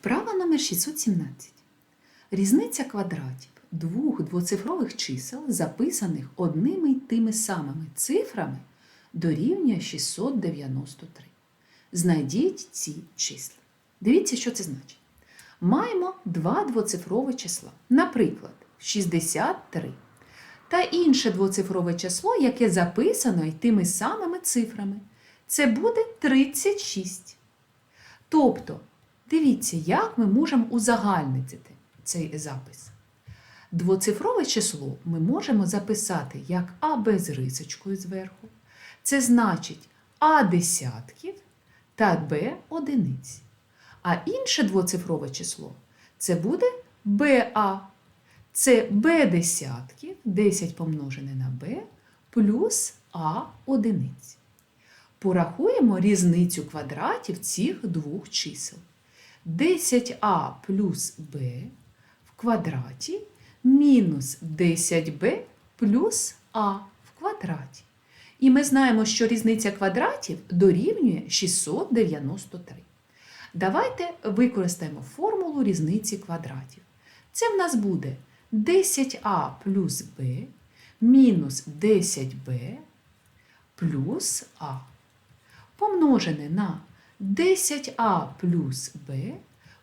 Вправа номер 617. Різниця квадратів двох двоцифрових чисел, записаних одними й тими самими цифрами, дорівнює 693. Знайдіть ці числа. Дивіться, що це значить. Маємо два двоцифрові числа. Наприклад, 63. Та інше двоцифрове число, яке записано й тими самими цифрами. Це буде 36. Тобто, дивіться, як ми можемо узагальнити цей запис. Двоцифрове число ми можемо записати як А без рисочкою зверху. Це значить А десятків та Б одиниць. А інше двоцифрове число це буде БА. Це Б десятків, 10 помножене на Б, плюс А одиниць. Порахуємо різницю квадратів цих двох чисел. 10а плюс b в квадраті мінус 10b плюс а в квадраті. І ми знаємо, що різниця квадратів дорівнює 693. Давайте використаємо формулу різниці квадратів. Це в нас буде 10а плюс b мінус 10b плюс а помножене на 10а плюс b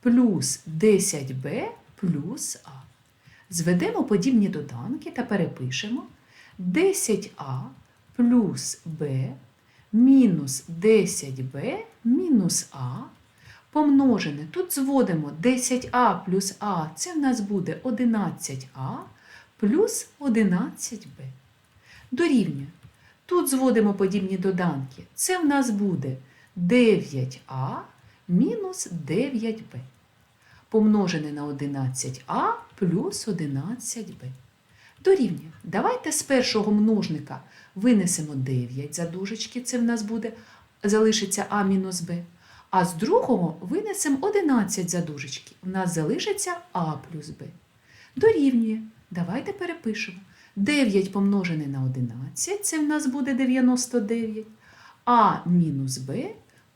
плюс 10b плюс а. Зведемо подібні доданки та перепишемо 10а плюс b мінус 10b мінус а помножене. Тут зводимо 10а плюс а, це в нас буде 11а плюс 11b. Дорівнює. Тут зводимо подібні доданки. Це в нас буде 9а мінус 9b. Помножене на 11а плюс 11b. Дорівнює. Давайте з першого множника винесемо 9 за дужечки, це в нас буде, залишиться а мінус b. А з другого винесемо 11 за дужечки. У нас залишиться а плюс b. Дорівнює. Давайте перепишемо. 9 помножене на 11, це в нас буде 99. А мінус b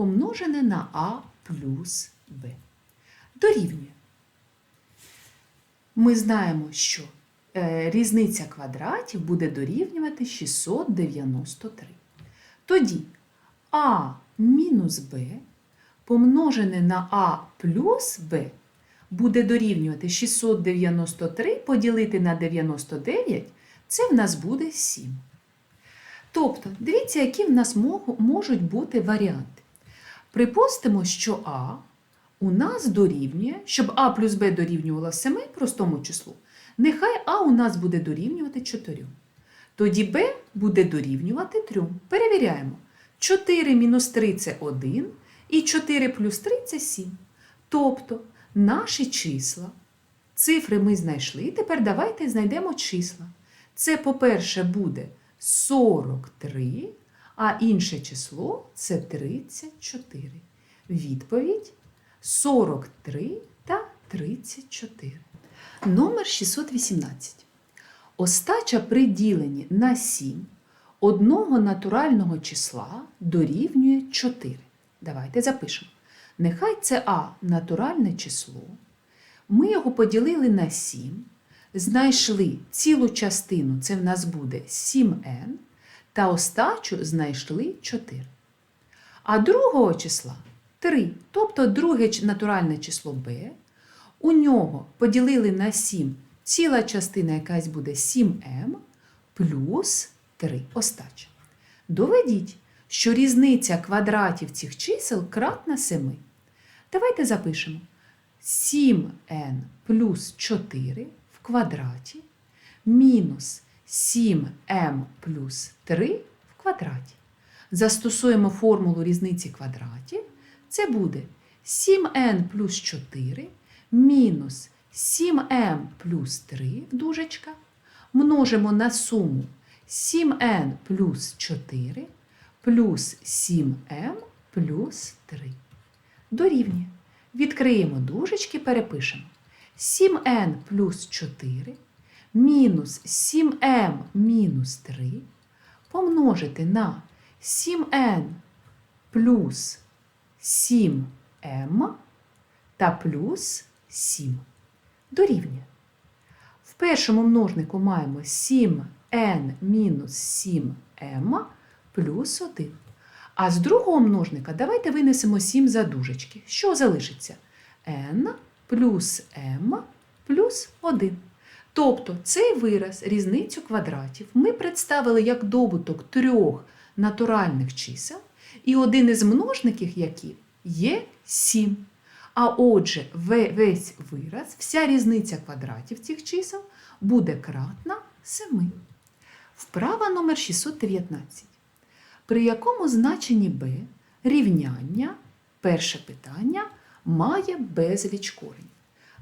помножене на а плюс b. Дорівнює. Ми знаємо, що е, різниця квадратів буде дорівнювати 693. Тоді а мінус b помножене на а плюс b буде дорівнювати 693 поділити на 99, це в нас буде 7. Тобто, дивіться, які в нас можуть бути варіанти. Припустимо, що А у нас дорівнює, щоб А плюс Б дорівнювало 7 простому числу, нехай А у нас буде дорівнювати 4. Тоді Б буде дорівнювати 3. Перевіряємо. 4 мінус 3 це 1, і 4 плюс 3 це 7. Тобто наші числа, цифри ми знайшли, тепер давайте знайдемо числа. Це, по-перше, буде 43, а інше число це 34. Відповідь 43 та 34. Номер 618. Остача при діленні на 7 одного натурального числа дорівнює 4. Давайте запишемо. Нехай це А натуральне число. Ми його поділили на 7, знайшли цілу частину, це в нас буде 7n, та остачу знайшли 4. А другого числа 3, тобто друге натуральне число b, у нього поділили на 7 ціла частина якась буде 7m плюс 3 остача. Доведіть, що різниця квадратів цих чисел кратна 7. Давайте запишемо 7n плюс 4 в квадраті мінус 7m плюс 3 в квадраті. Застосуємо формулу різниці квадратів. Це буде 7n плюс 4 мінус 7m плюс 3 дужечка. Множимо на суму 7n плюс 4 плюс 7m плюс 3. Дорівнює. Відкриємо дужечки, перепишемо. 7n плюс 4 мінус 7m мінус 3 помножити на 7n плюс 7m та плюс 7 дорівнює. В першому множнику маємо 7n мінус 7m плюс 1. А з другого множника давайте винесемо 7 за дужечки. Що залишиться? n плюс m плюс 1. Тобто цей вираз, різницю квадратів, ми представили як добуток трьох натуральних чисел, і один із множників яких є 7. А отже, весь вираз, вся різниця квадратів цих чисел буде кратна 7. Вправа номер 619. При якому значенні b рівняння, перше питання, має безліч коренів?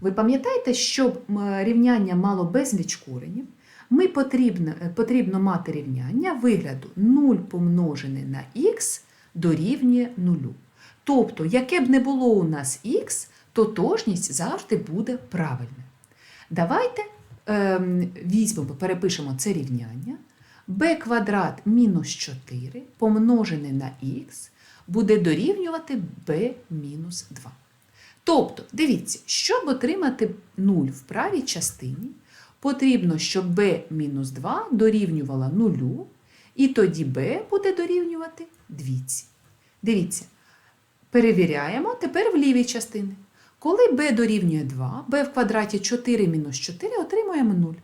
Ви пам'ятаєте, щоб рівняння мало безліч коренів, ми потрібно, е, потрібно мати рівняння вигляду 0 помножене на х дорівнює 0. Тобто, яке б не було у нас х, тотожність завжди буде правильною. Давайте ем, візьмемо, перепишемо це рівняння. b квадрат мінус 4 помножене на х буде дорівнювати b мінус 2. Тобто, дивіться, щоб отримати 0 в правій частині, потрібно, щоб b мінус 2 дорівнювала 0, і тоді b буде дорівнювати 2. Дивіться, перевіряємо тепер в лівій частині. Коли b дорівнює 2, b в квадраті 4 мінус 4 отримуємо 0.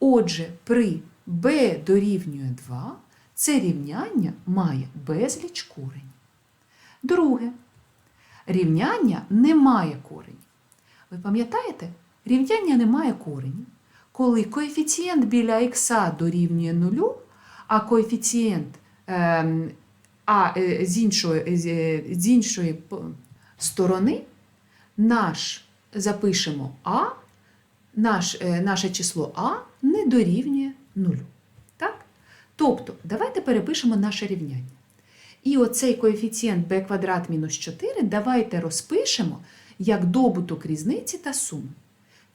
Отже, при b дорівнює 2 це рівняння має безліч коренів. Друге. Рівняння не має коренів. Ви пам'ятаєте? Рівняння не має коренів, коли коефіцієнт біля х дорівнює нулю, а коефіцієнт ем, а е, з іншої, е, з іншої сторони наш запишемо а, наш, е, наше число а не дорівнює нулю. Так? Тобто, давайте перепишемо наше рівняння. І оцей коефіцієнт b квадрат мінус 4 давайте розпишемо як добуток різниці та суми.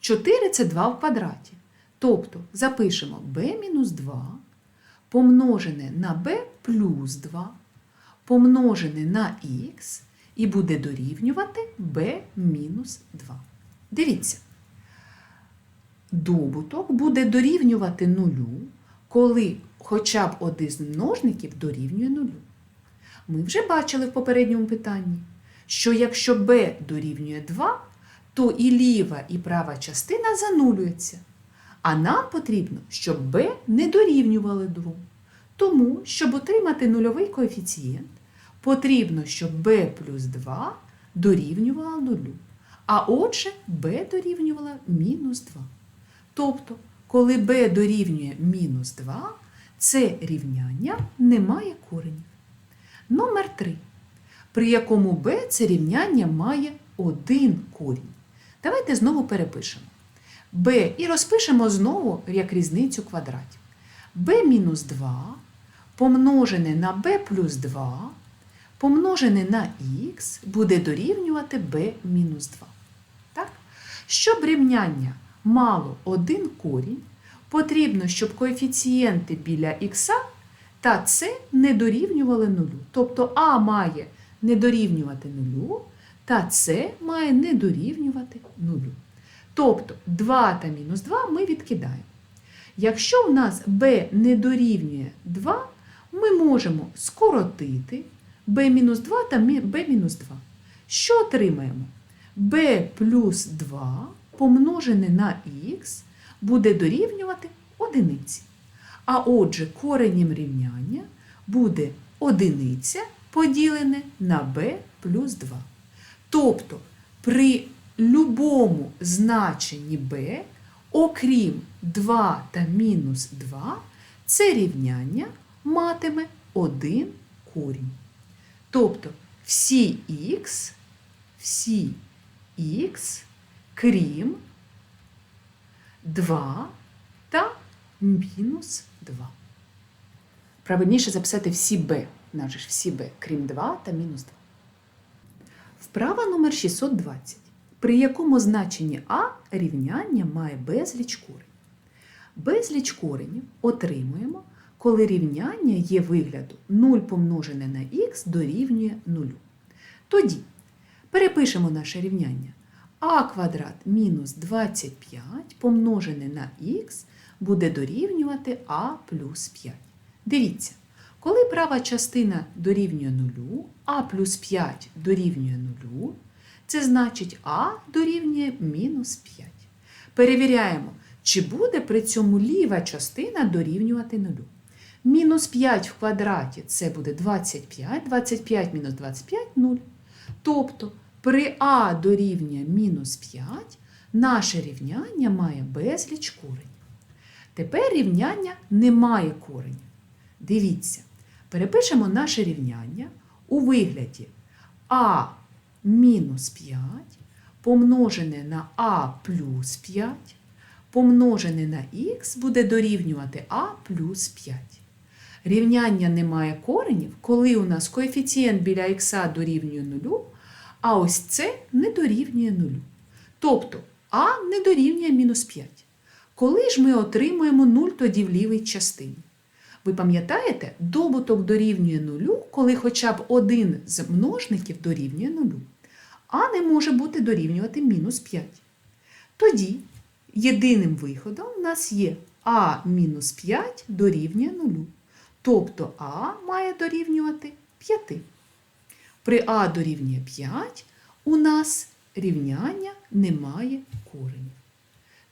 4 це 2 в квадраті. Тобто запишемо b мінус 2 помножене на b плюс 2 помножене на х і буде дорівнювати b мінус 2. Дивіться, добуток буде дорівнювати нулю, коли хоча б один з множників дорівнює нулю. Ми вже бачили в попередньому питанні, що якщо b дорівнює 2, то і ліва, і права частина занулюється. А нам потрібно, щоб b не дорівнювали 2. Тому, щоб отримати нульовий коефіцієнт, потрібно, щоб b плюс 2 дорівнювало 0. А отже, b дорівнювала мінус 2. Тобто, коли b дорівнює мінус 2, це рівняння не має коренів. Номер 3. При якому b це рівняння має один корінь. Давайте знову перепишемо. b і розпишемо знову як різницю квадратів. b мінус 2 помножене на b плюс 2 помножене на х буде дорівнювати b мінус 2. Так? Щоб рівняння мало один корінь, потрібно, щоб коефіцієнти біля х та c не дорівнювали нулю. Тобто а має не дорівнювати нулю, та c має не дорівнювати нулю. Тобто 2 та мінус 2 ми відкидаємо. Якщо в нас b не дорівнює 2, ми можемо скоротити b-2 та b-2. Що отримаємо? b плюс 2 помножене на х буде дорівнювати одиниці. А отже, коренем рівняння буде одиниця поділене на b плюс 2. Тобто при любому значенні b, окрім 2 та мінус 2, це рівняння матиме один корінь. Тобто всі х, всі х, крім 2 та мінус 2. Правильніше записати всі b, наже ж всі b, крім 2 та мінус 2. Вправа номер 620, при якому значенні а рівняння має безліч коренів. Безліч коренів отримуємо, коли рівняння є вигляду 0 помножене на х дорівнює 0. Тоді перепишемо наше рівняння. а квадрат мінус 25 помножене на х буде дорівнювати а плюс 5. Дивіться, коли права частина дорівнює 0, а плюс 5 дорівнює 0, це значить а дорівнює мінус 5. Перевіряємо, чи буде при цьому ліва частина дорівнювати 0. Мінус 5 в квадраті це буде 25, 25 мінус 25 – 0. Тобто при а дорівнює мінус 5 наше рівняння має безліч коренів. Тепер рівняння не має коренів. Дивіться, перепишемо наше рівняння у вигляді а мінус 5 помножене на а плюс 5 помножене на х буде дорівнювати а плюс 5. Рівняння не має коренів, коли у нас коефіцієнт біля х дорівнює 0, а ось це не дорівнює 0. Тобто а не дорівнює мінус 5. Коли ж ми отримуємо 0 тоді в лівій частині? Ви пам'ятаєте, добуток дорівнює 0, коли хоча б один з множників дорівнює 0, а не може бути дорівнювати мінус 5. Тоді єдиним виходом у нас є а мінус 5 дорівнює 0. Тобто а має дорівнювати 5. При а дорівнює 5 у нас рівняння не має коренів.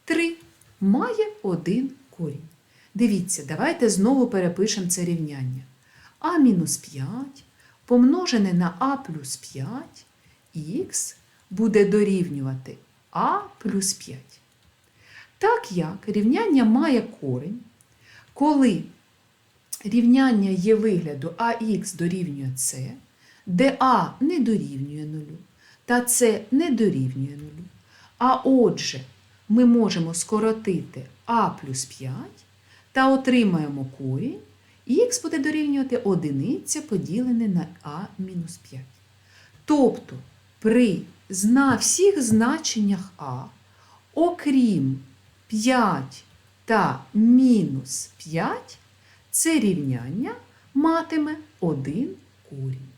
3 має один корінь. Дивіться, давайте знову перепишемо це рівняння. а мінус 5 помножене на а плюс 5 х буде дорівнювати а плюс 5. Так як рівняння має корень, коли рівняння є вигляду ax дорівнює c, де а не дорівнює нулю, та c не дорівнює нулю. А отже, ми можемо скоротити а плюс 5 та отримаємо корінь, і х буде дорівнювати одиниця поділене на а мінус 5. Тобто при зна всіх значеннях а, окрім 5 та мінус 5, це рівняння матиме один корінь.